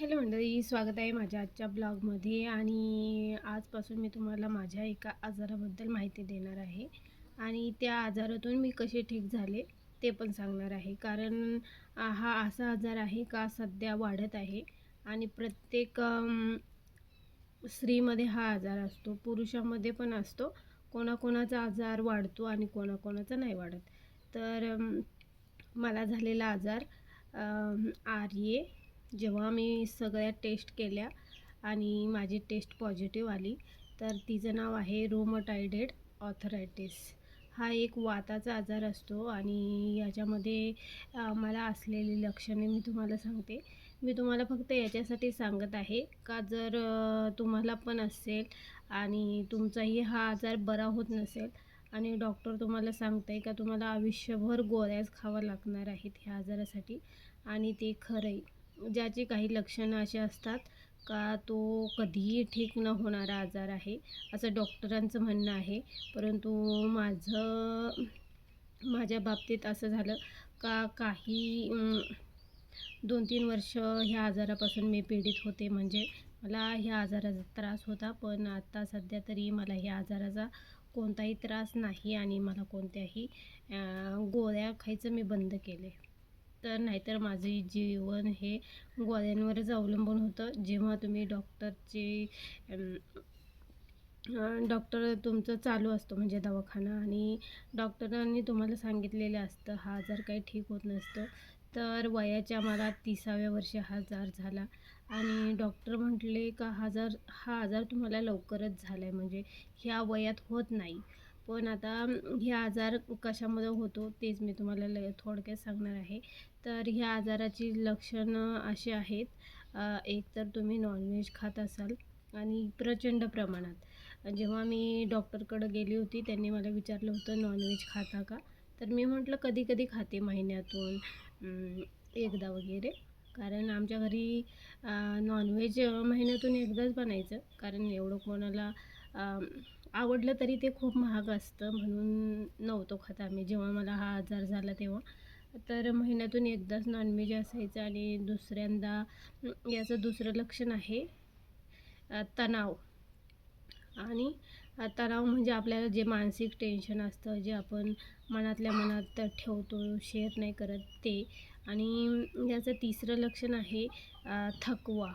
Hello मंडळी स्वागत आहे माझ्या आजच्या ब्लॉगमध्ये आणि आजपासून मी तुम्हाला माझ्या एका आजाराबद्दल माहिती देणार आहे. आणि त्या आजारातून मी कसे ठीक झाले ते पण सांगणार आहे. कारण हा असा आजार आहे का सध्या वाढत आहे आणि प्रत्येक स्त्रीमध्ये हा आजार असतो पुरुषामध्ये पण असतो. कोणाकोणाचा आजार वाढतो आणि कोणाकोणाचा नाही वाढत. तर मला झालेला आजार आर्ये जेव्हा मी सगळ्या टेस्ट केल्या आणि माझी टेस्ट पॉझिटिव्ह आली तर तिचं नाव आहे रोमटायडेड ऑथरायटिस हा एक वाताचा आजार असतो आणि याच्यामध्ये मला असलेली लक्षणे मी तुम्हाला सांगते. मी तुम्हाला फक्त याच्यासाठी सांगत आहे का जर तुम्हाला पण असेल आणि तुमचाही हा आजार बरा होत नसेल आणि डॉक्टर तुम्हाला सांगत आहे का तुम्हाला आयुष्यभर गोळ्याच खावं लागणार आहेत ह्या आजारासाठी आणि ते खरंही ज्याची काही लक्षणं अशी असतात का तो कधीही ठीक न होणारा आजार आहे असं डॉक्टरांचं म्हणणं आहे. परंतु माझं माझ्या बाबतीत असं झालं का काही दोन तीन वर्ष ह्या आजारापासून मी पीडित होते. म्हणजे मला ह्या आजाराचा त्रास होता पण आता सध्या तरी मला ह्या आजाराचा कोणताही त्रास नाही आणि मला कोणत्याही गोळ्या खायचं मी बंद केले तर नाहीतर माझे जीवन हे गोळ्यांवरच अवलंबून होतं. जेव्हा तुम्ही डॉक्टरचे डॉक्टर तुमचं चालू असतो म्हणजे दवाखाना आणि डॉक्टरांनी तुम्हाला सांगितलेलं असतं हा आजार काही ठीक होत नसतो तर वयाच्या मला तिसाव्या वर्षी हा आजार झाला. आणि डॉक्टर म्हटले का हा आजार हा आजार तुम्हाला लवकरच झाला आहे म्हणजे ह्या वयात होत नाही. पण आता ह्या आजार कशामुळे होतो तेच मी तुम्हाला ल थोडक्यात सांगणार आहे. तर ह्या आजाराची लक्षणं अशी आहेत एक तर तुम्ही नॉनव्हेज खात असाल आणि प्रचंड प्रमाणात. जेव्हा मी डॉक्टरकडं गेली होती त्यांनी मला विचारलं होतं नॉनव्हेज खाता का? तर मी म्हटलं कधी कधी खाते महिन्यातून एकदा वगैरे. कारण आमच्या घरी नॉनव्हेज महिन्यातून एकदाच बनायचं. कारण एवढं कोणाला आवडलं तरी ते खूप महाग असतं म्हणून नव्हतो खात आम्ही. जेव्हा मला हा आजार झाला तेव्हा. तर महिन्यातून एकदाच नॉनव्हेज असायचं आणि दुसऱ्यांदा याचं दुसरं लक्षण आहे तणाव. आणि तणाव म्हणजे आपल्याला जे मानसिक टेन्शन असतं जे आपण मनातल्या मनात ठेवतो शेअर नाही करत ते. आणि याचं तिसरं लक्षण आहे थकवा.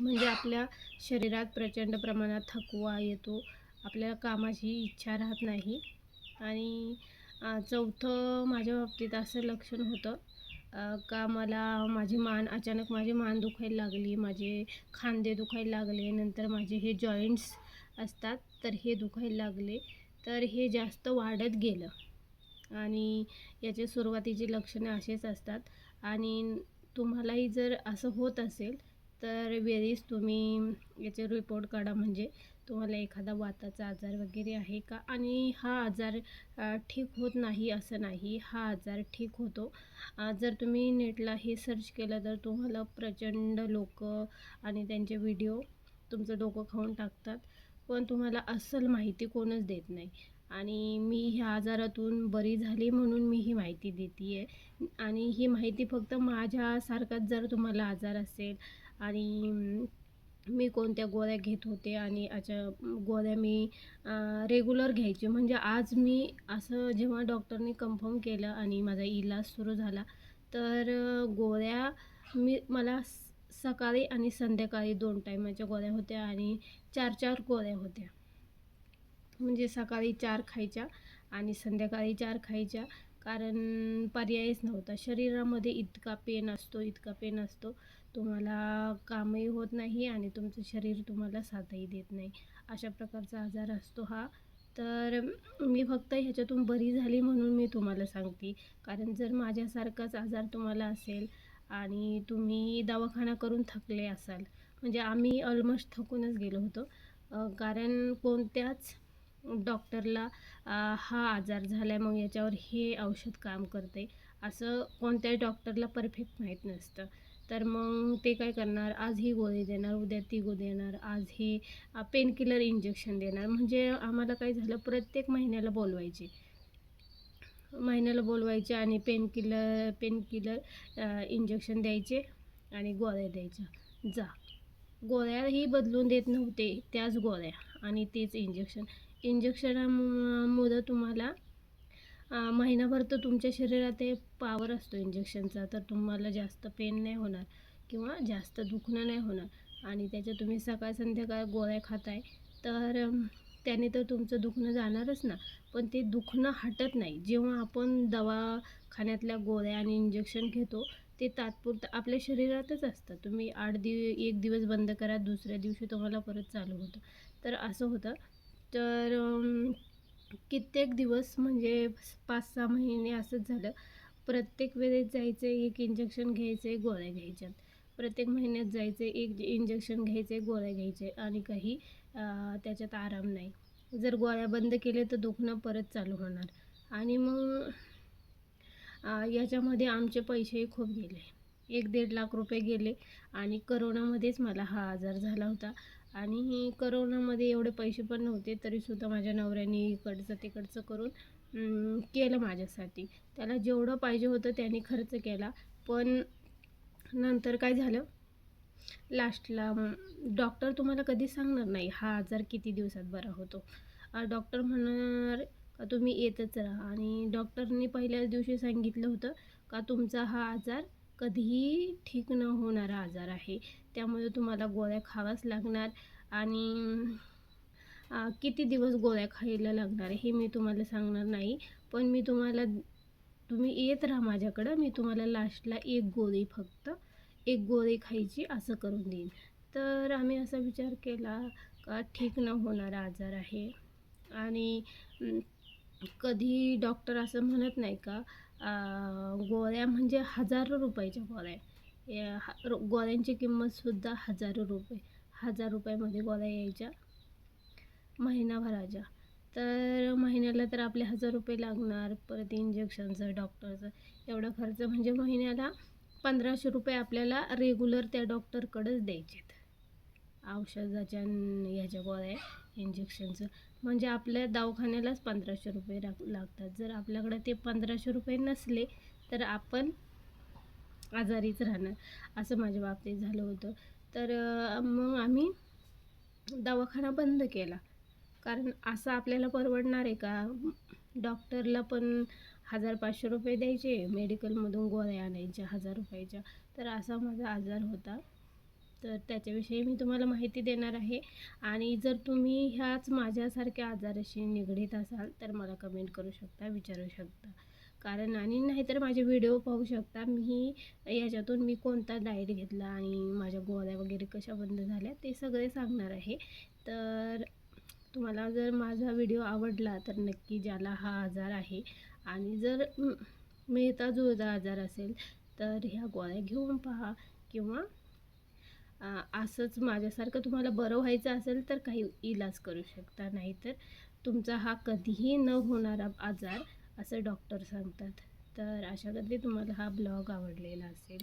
म्हणजे आपल्या शरीरात प्रचंड प्रमाणात थकवा येतो. आपल्याला कामाची इच्छा राहत नाही. आणि चौथं माझ्या बाबतीत असं लक्षण होतं का मला माझी मान अचानक माझी मान दुखायला लागली माझे खांदे दुखायला लागले नंतर माझे हे जॉईंट्स असतात तर हे दुखायला लागले तर हे जास्त वाढत गेलं. आणि याचे सुरुवातीचे लक्षणे असेच असतात. आणि तुम्हालाही जर असं होत असेल तर बेरीज तुम्ही याचे रिपोर्ट काढा. म्हणजे तुम्हाला एखादा वाताचा आजार वगैरे आहे का? आणि हा आजार ठीक होत नाही असं नाही. हा आजार ठीक होतो. जर तुम्ही नेटला हे सर्च केलं तर तुम्हाला प्रचंड लोक आणि त्यांचे व्हिडिओ तुमचं डोकं खाऊन टाकतात. पण तुम्हाला अस्सल माहिती कोणच देत नाही. आणि मी ह्या आजारातून बरी झाली म्हणून मी ही माहिती देते आहे आणि ही माहिती फक्त माझ्यासारखाच जर तुम्हाला आजार असेल आणि मी कोणत्या गोळ्या घेत होते आणि अशा गोळ्या मी रेग्युलर घ्यायचे. म्हणजे आज मी असं जेव्हा डॉक्टरनी कन्फर्म केलं आणि माझा इलाज सुरू झाला तर गोळ्या मी मला स- सकाळी आणि संध्याकाळी दोन टायमाच्या गोळ्या होत्या आणि चार चार गोळ्या होत्या. म्हणजे सकाळी चार खायच्या आणि संध्याकाळी चार खायच्या. कारण पर्यायच नव्हता. शरीरामध्ये इतका पेन असतो इतका पेन असतो. तुम्हाला कामही होत नाही आणि तुमचं शरीर तुम्हाला साथही देत नाही. अशा प्रकारचा आजार असतो हा. तर मी फक्त ह्याच्यातून बरी झाली म्हणून मी तुम्हाला सांगते. कारण जर माझ्यासारखाच आजार तुम्हाला असेल आणि तुम्ही दवाखाना करून थकले असाल म्हणजे आम्ही ऑलमोस्ट थकूनच गेलो होतो. कारण कोणत्याच डॉक्टरला हा आजार झाला आहे मग याच्यावर हे औषध काम करते असं कोणत्याही डॉक्टरला परफेक्ट माहीत नसतं. तर मग ते काय करणार आज ही गोळी देणार उद्या ती गोळी देणार आज हे पेनकिलर इंजेक्शन देणार. म्हणजे आम्हाला काय झालं प्रत्येक महिन्याला बोलवायचे. महिन्याला बोलवायचे आणि पेनकिलर पेनकिलर इंजेक्शन द्यायचे आणि गोळ्या द्यायच्या. जा. गोळ्याही बदलून देत नव्हते त्याच गोळ्या आणि तेच इंजेक्शन इंजेक्शनामुळं तुम्हाला महिनाभर तर तुमच्या शरीरात ते पावर असतो इंजेक्शनचा. तर तुम्हाला जास्त पेन नाही होणार किंवा जास्त दुखणं नाही होणार. आणि त्याच्या तुम्ही सकाळ संध्याकाळ गोळ्या खाताय तर त्याने तर तुमचं दुखणं जाणारच ना. पण ते दुखणं हटत नाही. जेव्हा आपण दवाखान्यातल्या गोळ्या आणि इंजेक्शन घेतो ते तात्पुरतं आपल्या शरीरातच असतं. तुम्ही आठ दिव एक दिवस बंद करा दुसऱ्या दिवशी तुम्हाला परत चालू होतं. तर असं होतं. तर कित्येक दिवस म्हणजे पाच सहा महिने असंच झालं. प्रत्येक वेळेस जायचं एक इंजेक्शन घ्यायचे गोळ्या घ्यायच्यात. प्रत्येक महिन्यात जायचे एक इंजेक्शन घ्यायचे गोळ्या घ्यायचे आणि काही त्याच्यात आराम नाही. जर गोळ्या बंद केले तर दुखणं परत चालू होणार. आणि मग याच्यामध्ये आमचे पैसेही खूप गेले. एक दीड लाख रुपये गेले आणि करोनामध्येच मला हा आजार झाला होता. आणि करोनामध्ये एवढे पैसे पण नव्हते तरीसुद्धा माझ्या नवऱ्याने इकडचं तिकडचं करून केलं माझ्यासाठी. त्याला जेवढं पाहिजे होतं त्याने खर्च केला. पण नंतर काय झालं? लास्टला डॉक्टर तुम्हाला कधी सांगणार नाही हा आजार किती दिवसात बरा होतो? डॉक्टर म्हणणार का तुम्ही येतच राहा. आणि डॉक्टरनी पहिल्याच दिवशी सांगितलं होतं का तुमचा हा आजार कधीही ठीक न होणारा आजार आहे. त्यामुळे तुम्हाला गोळ्या खाव्याच लागणार आणि किती दिवस गोळ्या खायला लागणार हे मी तुम्हाला सांगणार नाही. पण मी तुम्हाला तुम्ही येत राहा माझ्याकडं. मी तुम्हाला लास्टला एक गोळी फक्त एक गोळी खायची असं करून देईन. तर आम्ही असा विचार केला का ठीक न होणारा आजार आहे. आणि कधी डॉक्टर असं म्हणत नाही का गोळ्या म्हणजे हजारो रुपयाच्या गोळ्या या ह- गोळ्यांची किंमतसुद्धा हजारो रुपये हजार रुपयामध्ये गोळ्या यायच्या महिनाभराच्या. तर महिन्याला तर आपले हजार रुपये लागणार परत इंजेक्शनचं डॉक्टरचं एवढा खर्च म्हणजे महिन्याला पंधराशे रुपये आपल्याला रेग्युलर त्या डॉक्टरकडेच आहेत औषधाच्या ह्याच्या गोळ्या इंजेक्शनचं म्हणजे आपल्या दवाखान्यालाच पंधराशे रुपये लाग लागतात. जर आपल्याकडे ते पंधराशे रुपये नसले तर आपण आजारीच राहणार. असं माझ्या बाबतीत झालं होतं. तर मग आम्ही दवाखाना बंद केला. कारण असं आपल्याला परवडणार आहे का? डॉक्टरला पण हजार पाचशे रुपये द्यायचे मेडिकलमधून गोळ्या आणायच्या हजार रुपयाच्या. तर असा माझा आजार होता. तर त्याच्याविषयी मी तुम्हाला माहिती देणार आहे. आणि जर तुम्ही ह्याच माझ्यासारख्या आजाराशी निगडीत असाल तर मला कमेंट करू शकता विचारू शकता. कारण आणि नाहीतर माझे व्हिडिओ पाहू शकता. मी याच्यातून मी कोणता डाएट घेतला आणि माझ्या गोळ्या वगैरे कशा बंद झाल्या ते सगळे सांगणार आहे. तर तुम्हाला जर माझा व्हिडिओ आवडला तर नक्की ज्याला हा आजार आहे आणि जर मेहता मिळता जुळता आजार असेल तर ह्या गोळ्या घेऊन पहा किंवा असंच माझ्यासारखं तुम्हाला बरं व्हायचं असेल तर काही इलाज करू शकता. नाहीतर तुमचा हा कधीही न होणारा आजार असं डॉक्टर सांगतात. तर अशा कधी तुम्हाला हा ब्लॉग आवडलेला असेल.